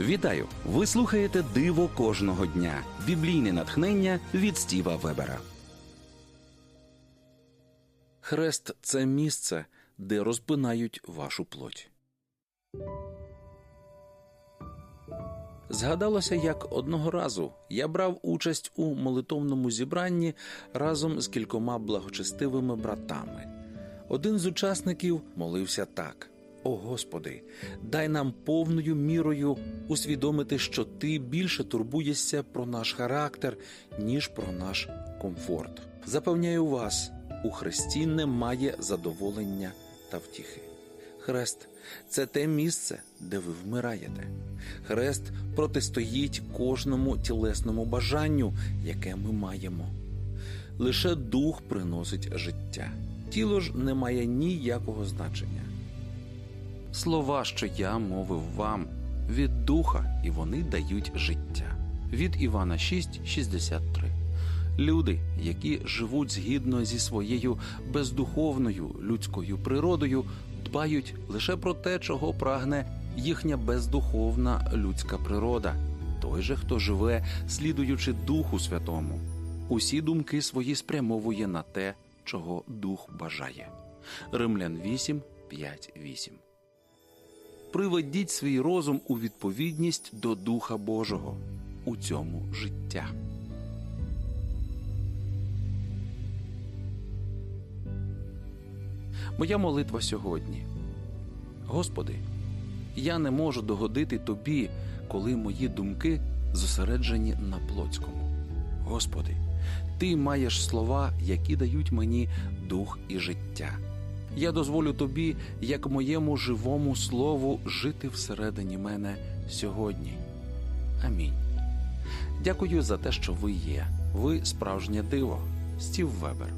Вітаю! Ви слухаєте Диво кожного дня. Біблійне натхнення від Стіва Вебера. Хрест це місце, де розпинають вашу плоть. Згадалося, як одного разу я брав участь у молитовному зібранні разом з кількома благочестивими братами. Один з учасників молився так: О Господи, дай нам повною мірою усвідомити, що Ти більше турбуєшся про наш характер, ніж про наш комфорт. Запевняю вас, у Христі немає задоволення та втіхи. Хрест це те місце, де ви вмираєте. Хрест протистоїть кожному тілесному бажанню, яке ми маємо. Лише дух приносить життя. Тіло ж не має ніякого значення. Слова, що я мовив вам, від духа, і вони дають життя. Від Івана 6,63 Люди, які живуть згідно зі своєю бездуховною людською природою, дбають лише про те, чого прагне їхня бездуховна людська природа. Той же, хто живе, слідуючи Духу Святому, усі думки свої спрямовує на те, чого Дух бажає. Римлян 8, 5, 8 Приведіть свій розум у відповідність до Духа Божого у цьому життя. Моя молитва сьогодні. Господи, я не можу догодити Тобі, коли мої думки зосереджені на плотському. Господи, Ти маєш слова, які дають мені дух і життя я дозволю тобі, як моєму живому слову, жити всередині мене сьогодні. Амінь. Дякую за те, що ви є. Ви справжнє диво. Стів Вебер.